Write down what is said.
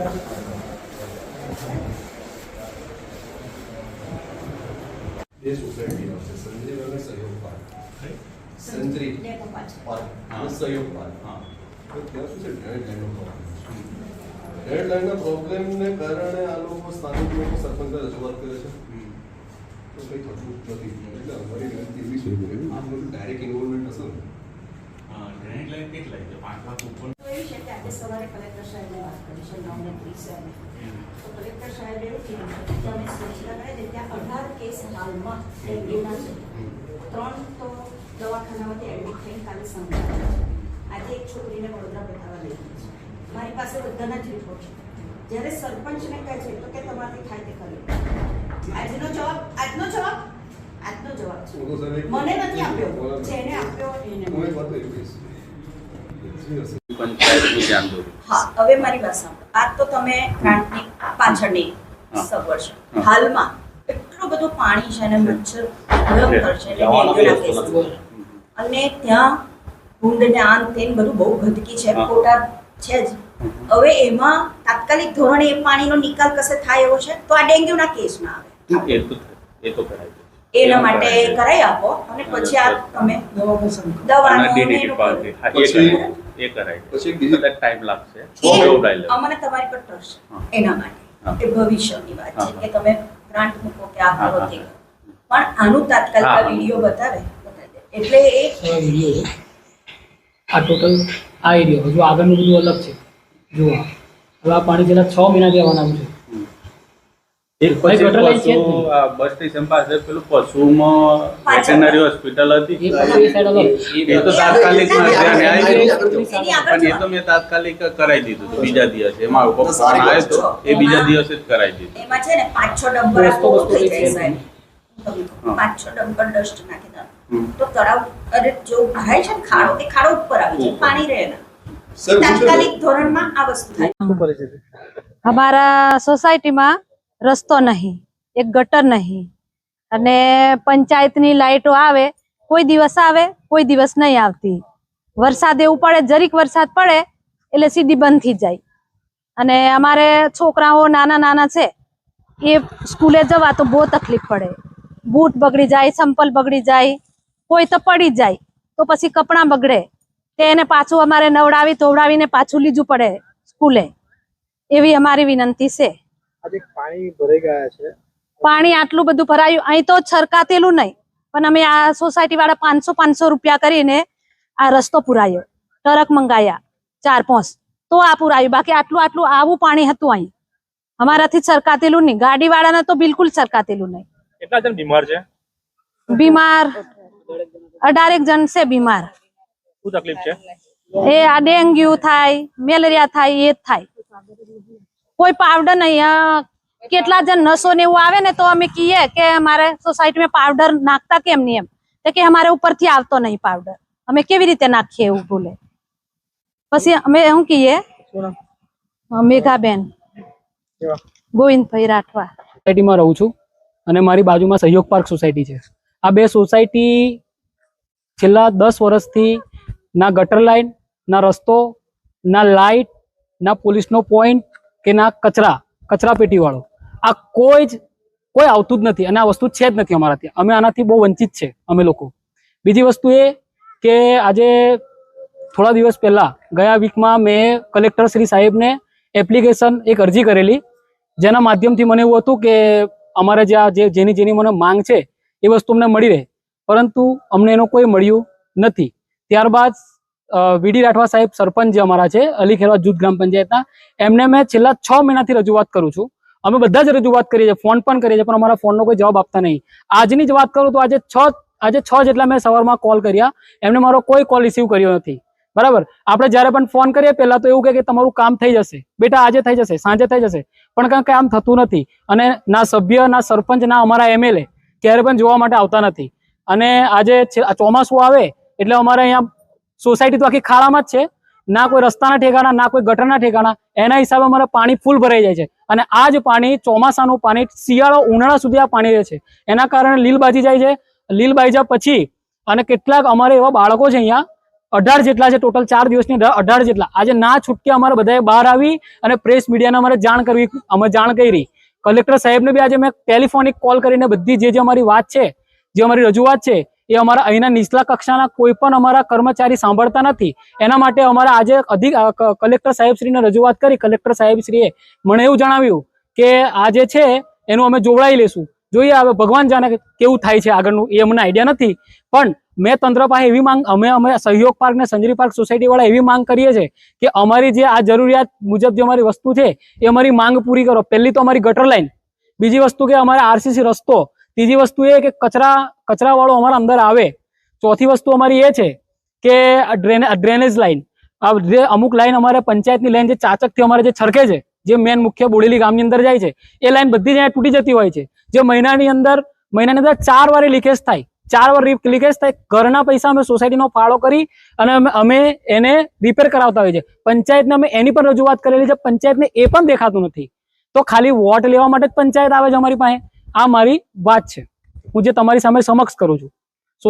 બે સોસાયટી આવશે સંજીવ અને સહયોગ પાર્ક સંજરી પાર્ક અને સહયોગ પાર્ક હા તો ત્યાં શું છે ડ્રેડ લાઈનનો પ્રોબ્લેમ ડ્રેડ લાઈનના પ્રોબ્લેમને કારણે આ લોકો સ્થાનિક લોકો સરપંચ રજૂઆત કરે છે તો કંઈ થતું નથી એટલે અમારી વિનંતી એવી છે કે આ ડાયરેક્ટ ઇન્વોલ્વમેન્ટ હશે ને ડ્રેડ લાઈન કેટલી લાગે પાંચ લાખ ઉપર છે કે આજે સવારે કલેક્ટર સાહેબને વાત કરી છે નવને ત્રીસે. તો કલેક્ટર સાહેબે એવું કીધું છે કે અમે સ્વચ્છતા કરે છે ત્યાં અઢાર કેસ હાલમાં ડેન્ગ્યુના છે ત્રણ તો દવાખાનામાંથી એડમિટ થઈને કાલે સંભળાયા છે આજે એક છોકરીને વડોદરા બતાવવા લઈ ગઈ છે મારી પાસે બધાના જ રિપોર્ટ છે જ્યારે સરપંચને કહે છે તો કે તમારે થાય તે કરી આજનો જવાબ આજનો જવાબ આજનો જવાબ છે મને નથી આપ્યો જેને આપ્યો એને પંચાયતનું ધ્યાન દોર્યું હા હવે મારી વાત સાંભળો. આ તો તમે ગ્રાન્ટની પાછળની સગવડ છે. હાલમાં એટલું બધું પાણી છે અને મચ્છર ભયંકર છે એટલે કેસ. અને ત્યાં ભૂંડ ને આન તેન બધું બહુ ગંદકી છે ખોટા છે જ. હવે એમાં તાત્કાલિક ધોરણે એ પાણીનો નિકાલ કશે થાય એવો છે? તો આ ડેન્ગ્યુના કેસ ના આવે. એ તો એ તો કરાય એના માટે કરાવી આપો અને પછી આ તમે દવાનો એ કરાય. પછી બીજી- કદાચ ટાઈમ લાગશે. અમને તમારી પર ટ્રસ્ટ છે એના માટે. એ ભવિષ્યની વાત છે કે તમે ગ્રાન્ટ મૂકો કે આ કરો તે પણ આનું તાત્કાલિક. વીડિયો બતાવે એટલે એ આ વીડિયો છે. આ ટોટલ આ એરિયો હજુ આગળનું બધું અલગ છે. જુઓ. હવે આ પાણી છેલ્લા છ મહિનાથી આવવાનું છે. કરાવી દીધું હતું બીજા દિવસે. પાંચ છ પાંચ ખાડો પાણી રહે તાત્કાલિક ધોરણમાં અમારા સોસાયટીમાં રસ્તો નહીં, એક ગટર નહીં. અને પંચાયતની લાઇટો આવે, કોઈ દિવસ આવે, કોઈ દિવસ નહીં આવતી. વરસાદ એવું પડે, જરીક વરસાદ પડે, એટલે સીધી બંધ થઈ જાય. અને અમારે છોકરાઓ નાના નાના છે, એ સ્કૂલે જવા તો બહુ તકલીફ પડે. બૂટ બગડી જાય, સંપલ બગડી જાય, કોઈ તો પડી જાય, તો પછી કપડાં બગડે. તે એને પાછું અમારે નવડાવી તોવડાવીને પાછું લીધું પડે સ્કૂલે. એવી અમારી વિનંતી છે. આજે પાણી ભરાઈ ગયા છે. પાણી આટલું બધું ભરાયું. અહીં તો છરકાતેલું નહીં પણ અમે આ સોસાયટી વાળા પાંચસો પાંચસો રૂપિયા કરીને આ રસ્તો પુરાયો. ટ્રક મંગાયા ચાર પાંચ તો આ પુરાયું. બાકી આટલું આટલું આવું પાણી હતું અહીં. અમારાથી છરકાતેલું નહીં. ગાડી વાળાને તો બિલકુલ છરકાતેલું નહીં. કેટલા જણ બીમાર છે? બીમાર અઢારેક જણ છે બીમાર. શું તકલીફ છે? એ આ ડેન્ગ્યુ થાય મેલેરિયા થાય એ જ થાય. કોઈ પાવડર નહીં કેટલા જણ નસો ને એવું આવે ને તો અમે કહીએ કે અમારે સોસાયટીમાં પાવડર નાખતા કેમ નહીં એમ? તો કે અમારે ઉપરથી આવતો નહીં પાવડર અમે કેવી રીતે નાખીએ એવું ભૂલે. પછી અમે શું કહીએ? મેઘાબેન. ગોવિંદભાઈ રાઠવા. સોસાયટીમાં રહું છું અને મારી બાજુમાં સહયોગ પાર્ક સોસાયટી છે. આ બે સોસાયટી છેલ્લા દસ વર્ષથી ના ગટર લાઈન ના રસ્તો ના લાઇટ ના પોલીસનો પોઈન્ટ કે ના, કચરા કચરા પેટીવાળો. આ કોઈ જ, કોઈ આવતું જ નથી અને આ વસ્તુ છે જ નથી અમારા ત્યાં. અમે આનાથી બહુ વંચિત છે, અમે લોકો. બીજી વસ્તુ એ કે આજે થોડા દિવસ પહેલા ગયા વીકમાં મેં કલેક્ટર શ્રી સાહેબને એપ્લિકેશન એક અરજી કરેલી. જેના માધ્યમથી મને એવું હતું કે અમારે જે, જેની જેની મને માંગ છે, એ વસ્તુ અમને મળી રહે. પરંતુ અમને એનો કોઈ મળ્યું નથી. ત્યારબાદ વીડી રાઠવા સાહેબ સરપંચ અમારા છે, અલી ખેરવા જૂથ ગ્રામ પંચાયતના, એમને મેં છેલ્લા છ મહિનાથી રજૂઆત કરું છું. અમે બધા જ રજૂઆત કરીએ છીએ, ફોન પણ કરીએ છીએ, પણ અમારા ફોનનો કોઈ જવાબ આપતા નહીં. આજની જ વાત કરું તો આજે છ આજે છ જેટલા મેં સવારમાં કોલ કર્યા, એમને મારો કોઈ કોલ રિસીવ કર્યો નથી. બરાબર? આપણે જ્યારે પણ ફોન કરીએ, પહેલાં તો એવું કે તમારું કામ થઈ જશે. બેટા, આજે થઈ જશે, સાંજે થઈ જશે. પણ કાંઈ કામ થતું નથી. અને ના સભ્ય, ના સરપંચ, ના અમારા એમએલએ ક્યારે પણ જોવા માટે આવતા નથી. અને આજે ચોમાસું આવે, એટલે અમારે અહીંયા સોસાયટી તો આખી ખાડામાં જ છે. ના કોઈ રસ્તાના ઠેકાણા, ના કોઈ ગટરના ઠેકાણા. એના હિસાબે અમારે પાણી ફૂલ ભરાઈ જાય છે. અને આ જ પાણી, ચોમાસાનું પાણી, શિયાળો, ઉનાળા સુધી આ પાણી રહે છે. એના કારણે લીલ બાજી જાય છે. લીલ બાજી પછી અને કેટલાક અમારે એવા બાળકો છે અહીંયા, અઢાર જેટલા છે ટોટલ ચાર દિવસની અઢાર જેટલા. આજે ના છૂટકે અમારે બધાએ બહાર આવી અને પ્રેસ મીડિયાને અમારે જાણ કરવી, અમે જાણ કરી. કલેક્ટર સાહેબને બી આજે મેં ટેલિફોનિક કોલ કરીને બધી જે જે અમારી વાત છે, જે અમારી રજૂઆત છે એ અમારા અહીંના નીચલા કક્ષાના કોઈ પણ અમારા કર્મચારી સાંભળતા નથી. એના માટે અમારા આજે અધિક કલેક્ટર સાહેબશ્રીને રજૂઆત કરી. કલેક્ટર સાહેબશ્રીએ મને એવું જણાવ્યું કે આ જે છે, એનું અમે જોવડાવી લેશું. જોઈએ હવે ભગવાન જાણે કેવું થાય છે આગળનું. એ અમને આઈડિયા નથી. પણ મેં તંત્ર પાસે એવી માંગ, અમે અમે સહયોગ પાર્ક ને સંજરી પાર્ક સોસાયટીવાળા એવી માંગ કરીએ છીએ કે અમારી જે આ જરૂરિયાત મુજબ જે અમારી વસ્તુ છે, એ અમારી માંગ પૂરી કરો. પહેલી તો અમારી ગટર લાઈન. બીજી વસ્તુ કે અમારે આરસીસી રસ્તો ત્રીજી વસ્તુ એ કે કચરા, કચરાવાળો અમારા અંદર આવે. ચોથી વસ્તુ અમારી એ છે કે ડ્રેને ડ્રેનેજ લાઈન આ જે અમુક લાઈન અમારે પંચાયતની લાઈન જે ચાચકથી અમારે જે છરકે છે, જે મેન મુખ્ય બોડેલી ગામની અંદર જાય છે, એ લાઈન બધી જ તૂટી જતી હોય છે. જે મહિનાની અંદર મહિનાની અંદર ચાર વાર લીકેજ થાય. ચાર વાર લીકેજ થાય. ઘરના પૈસા અમે સોસાયટીનો ફાળો કરી અને અમે એને રિપેર કરાવતા હોઈએ છીએ. પંચાયતને અમે એની પણ રજૂઆત કરેલી છે. પંચાયતને એ પણ દેખાતું નથી. તો ખાલી વોટ લેવા માટે જ પંચાયત આવે છે અમારી પાસે. આ મારી વાત છે. હું જે તમારી સામે સમક્ષ કરું છું.